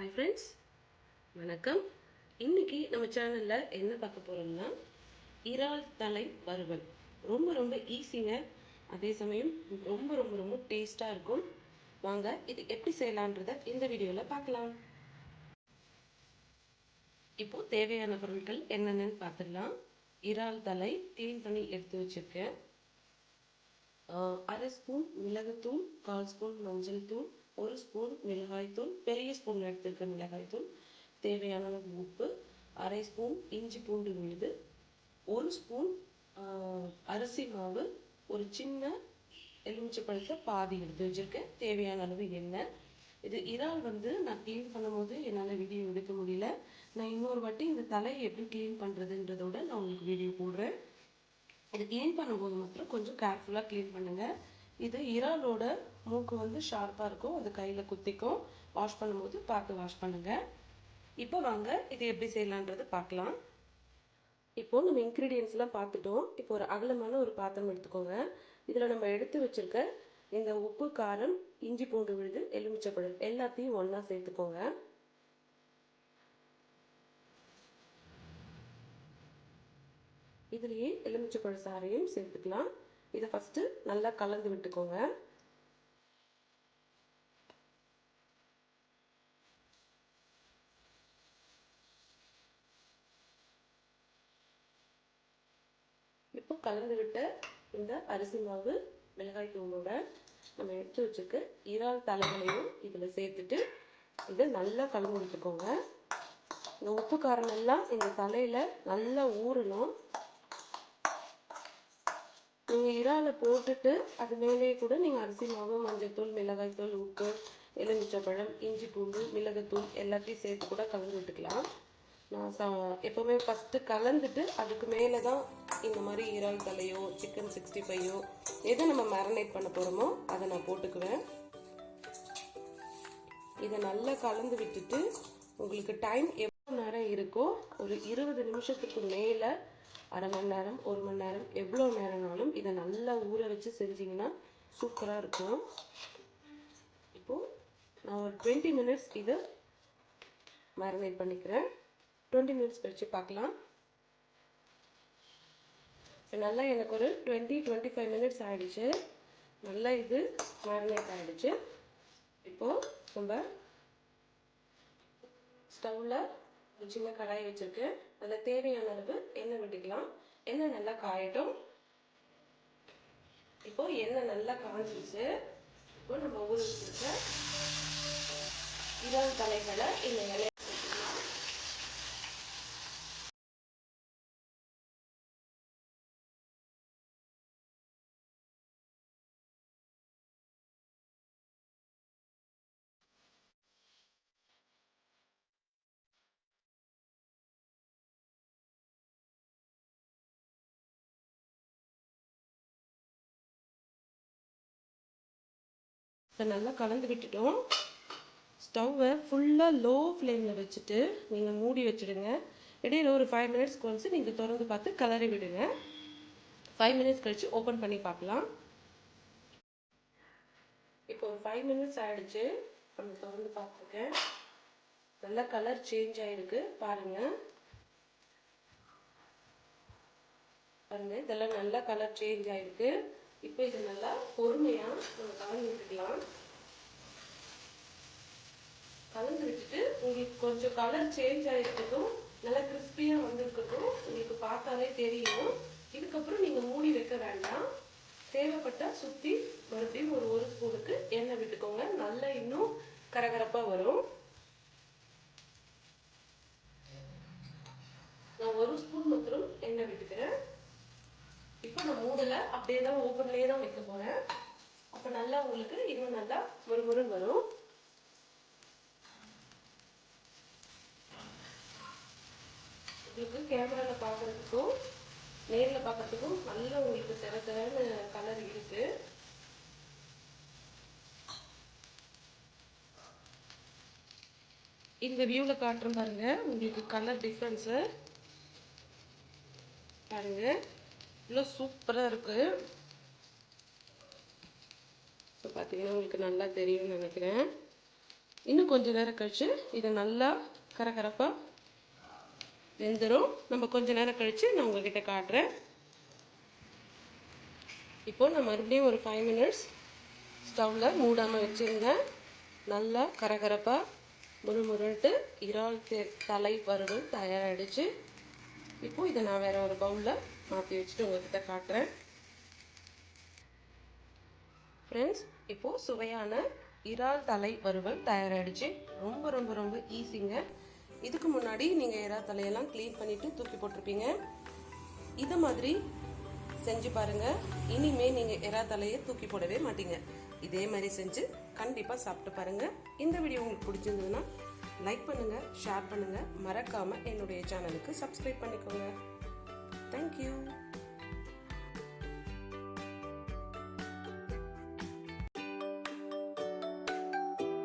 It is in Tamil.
ஹாய் ஃப்ரெண்ட்ஸ் வணக்கம். இன்னைக்கு நம்ம சேனலில் என்ன பார்க்க போகிறோம்னா இறால் தலை வறுவல். ரொம்ப ரொம்ப ஈஸிங்க அதே சமயம் ரொம்ப ரொம்ப ரொம்ப டேஸ்ட்டாக இருக்கும். வாங்க இது எப்படி செய்யலான்றத இந்த வீடியோவில் பார்க்கலாம். இப்போது தேவையான பொருட்கள் என்னென்னு பார்த்துடலாம். இறால் தலை தீன் பண்ணி எடுத்து வச்சுருக்கேன். அரை ஸ்பூன் மிளகுத்தூள் கால் ஸ்பூன் மஞ்சள் தூள் ஒரு ஸ்பூன் மிளகாய்த்தூள் பெரிய ஸ்பூன் எடுத்துருக்க மிளகாய்த்தூள் தேவையான அளவு உப்பு அரை ஸ்பூன் இஞ்சி பூண்டு விழுது ஒரு ஸ்பூன் அரிசி மாவு ஒரு சின்ன எலுமிச்சை பழத்தை பாதி எடுத்து வச்சுருக்கேன். தேவையான அளவு எண்ணெய். இது இறால் வந்து நான் க்ளீன் பண்ணும்போது என்னால் வீடியோ எடுக்க முடியல. நான் இன்னொரு வாட்டி இந்த தலையை எப்படி க்ளீன் பண்ணுறதுன்றதோட நான் உங்களுக்கு வீடியோ போடுறேன். இது க்ளீன் பண்ணும்போது மாத்திரம் கொஞ்சம் கேர்ஃபுல்லாக க்ளீன் பண்ணுங்கள் இது இறாலோட மூக்கு வந்து ஷார்ப்பாக இருக்கும். அது கையில் குத்திக்கும். வாஷ் பண்ணும்போது பார்த்து வாஷ் பண்ணுங்கள் இப்போ வாங்க இது எப்படி செய்யலான்றது பார்க்கலாம். இப்போது நம்ம இன்க்ரீடியன்ஸ்லாம் பார்த்துட்டோம். இப்போ ஒரு அகலமான ஒரு பாத்திரம் எடுத்துக்கோங்க. இதில் நம்ம எடுத்து வச்சுருக்க இந்த உப்பு காரம் இஞ்சி பூண்டு விழுது எலுமிச்சப்பழம் எல்லாத்தையும் ஒன்றா சேர்த்துக்கோங்க. இதுலேயே எலுமிச்சப்பழ சாறையும் சேர்த்துக்கலாம். இதை ஃபஸ்ட்டு நல்லா கலந்து விட்டுக்கோங்க. இப்போ கலந்து விட்ட இந்த அரிசி மாவு மிளகாய் தூளோட நம்ம எடுத்து வச்சுருக்க இறால் தலைகளையும் இதில் சேர்த்துட்டு இதை நல்லா கலந்து விட்டுக்கோங்க. இந்த உப்பு காரம் எல்லாம் இந்த தலையில் நல்லா ஊறணும். நீங்கள் இறாலை போட்டுட்டு அது மேலேயே கூட நீங்கள் அரிசி மாவு மஞ்சள்தூள் மிளகாய்த்தூள் உப்பு எலுமிச்சப்பழம் இஞ்சி பூண்டு மிளகுத்தூள் எல்லாத்தையும் சேர்த்து கூட கலந்து விட்டுக்கலாம். நான் சா எப்போவுமே ஃபஸ்ட்டு கலந்துட்டு அதுக்கு மேலே தான் இந்த மாதிரி இறால் தலையோ சிக்கன் சிக்ஸ்டி ஃபைவோ எதை நம்ம மேரினேட் பண்ண போகிறோமோ அதை நான் போட்டுக்குவேன். இதை நல்லா கலந்து விட்டுட்டு உங்களுக்கு டைம் எவ்வளோ நேரம் இருக்கோ ஒரு இருபது நிமிஷத்துக்கு மேலே அரை மணி நேரம் ஒரு மணி நேரம் எவ்வளோ நேரம்னாலும் இதை நல்லா ஊற வச்சு செஞ்சிங்கன்னா சூப்பராக இருக்கும். இப்போது நான் ஒரு டுவெண்ட்டி மினிட்ஸ் இதை மேரினேட் பண்ணிக்கிறேன். டுவெண்ட்டி மினிட்ஸ் கழிச்சு பார்க்கலாம். நல்லா எனக்கு ஒரு டுவெண்ட்டி டுவெண்ட்டி ஃபைவ் மினிட்ஸ் ஆகிடுச்சு நல்லா இது மேரினேட் ஆகிடுச்சு இப்போது நம்ம ஸ்டவ்வில் ஒரு சின்ன கடாய் வச்சுருக்கேன் அதில் தேவையான அளவு எண்ணெய் விட்டுக்கலாம். எண்ணெய் நல்லா காயட்டும். இப்போ எண்ணெய் நல்லா காஞ்சிச்சு இப்போ நம்ம ஊற வச்சுருக்க இறால் தலைகளை இந்த இலைய இப்போ நல்லா கலந்து விட்டுட்டோம். ஸ்டவ்வை ஃபுல்லாக லோ ஃப்ளேமில் வச்சுட்டு நீங்கள் மூடி வச்சுடுங்க. இடையில ஒரு ஃபைவ் மினிட்ஸ்க்கு வந்து நீங்கள் திறந்து பார்த்து கலரி விடுங்க. ஃபைவ் மினிட்ஸ் கழித்து ஓப்பன் பண்ணி பார்க்கலாம். இப்போ ஒரு ஃபைவ் மினிட்ஸ் ஆகிடுச்சு நம்ம திறந்து பார்த்துருக்கேன் நல்லா கலர் சேஞ்ச் ஆகிருக்கு பாருங்கள் பாருங்கள் இதெல்லாம் நல்லா கலர் சேஞ்ச் ஆகிருக்கு இப்போ இது நல்லா பொறுமையாக நம்ம கலந்து விட்டுக்கலாம். கலந்து விட்டுட்டு உங்களுக்கு கொஞ்சம் கலர் சேஞ்ச் ஆகிருக்கட்டும் நல்லா கிறிஸ்பியாக வந்திருக்கட்டும். உங்களுக்கு பார்த்தாலே தெரியும். இதுக்கப்புறம் நீங்கள் மூடி வைக்க வேண்டாம். தேவைப்பட்டால் சுற்றி மறுபடியும் ஒரு ஒரு ஸ்பூனுக்கு எண்ணெய் விட்டுக்கோங்க. நல்லா இன்னும் கரகரப்பாக வரும் நான் ஒரு ஸ்பூன் மாத்திரம் எண்ணெய் விட்டுக்கிறேன் இப்போ நான் மூடலை அப்படியே தான் ஓப்பன்லேயே தான் வைக்க போகிறேன் அப்போ நல்லா உங்களுக்கு இன்னும் நல்லா முறுமுறுன்னு வரும். உங்களுக்கு கேமராவில் பார்க்குறதுக்கும் நேரில் பார்க்குறதுக்கும் நல்ல உங்களுக்கு திற திறன்னு கலர் இருக்குது இந்த வியூவில் காட்டுறேன் பாருங்கள் உங்களுக்கு கலர் டிஃப்ரென்ஸு பாருங்கள் இவ்வளோ சூப்பராக இருக்குது இப்போ பார்த்தீங்கன்னா உங்களுக்கு நல்லா தெரியும்னு நினைக்கிறேன். இன்னும் கொஞ்ச நேரம் கழித்து இதை நல்லா கரகரப்பாக வெந்துடும் நம்ம கொஞ்ச நேரம் கழித்து நான் உங்கள்கிட்ட காட்டுறேன். இப்போது நான் மறுபடியும் ஒரு ஃபைவ் மினிட்ஸ் ஸ்டவ்வில் மூடாமல் வச்சுருந்தேன். நல்லா கரகரப்பாக முறுமுறுன்ட்டு இறால் தலை வறுவல் தயாராகிடுச்சு இப்போது இதை நான் வேறு ஒரு பவுலில் மாற்றி வச்சுட்டு உங்கள்கிட்ட காட்டுறேன். ஃப்ரெண்ட்ஸ் இப்போது சுவையான இறால் தலை வறுவல் தயாராகிடுச்சு ரொம்ப ரொம்ப ரொம்ப ஈஸிங்க இதுக்கு முன்னாடி நீங்கள் இறால் தலையெல்லாம் க்ளீன் பண்ணிவிட்டு தூக்கி போட்டிருப்பீங்க. இதை மாதிரி செஞ்சு பாருங்கள் இனிமே நீங்கள் இறா தலையை தூக்கி போடவே மாட்டீங்க. இதே மாதிரி செஞ்சு கண்டிப்பாக சாப்பிட்டு பாருங்கள் இந்த வீடியோ உங்களுக்கு பிடிச்சிருந்ததுன்னா லைக் பண்ணுங்கள் ஷேர் பண்ணுங்கள் மறக்காமல் என்னுடைய சேனலுக்கு சப்ஸ்கிரைப் பண்ணிக்கோங்க. Thank you.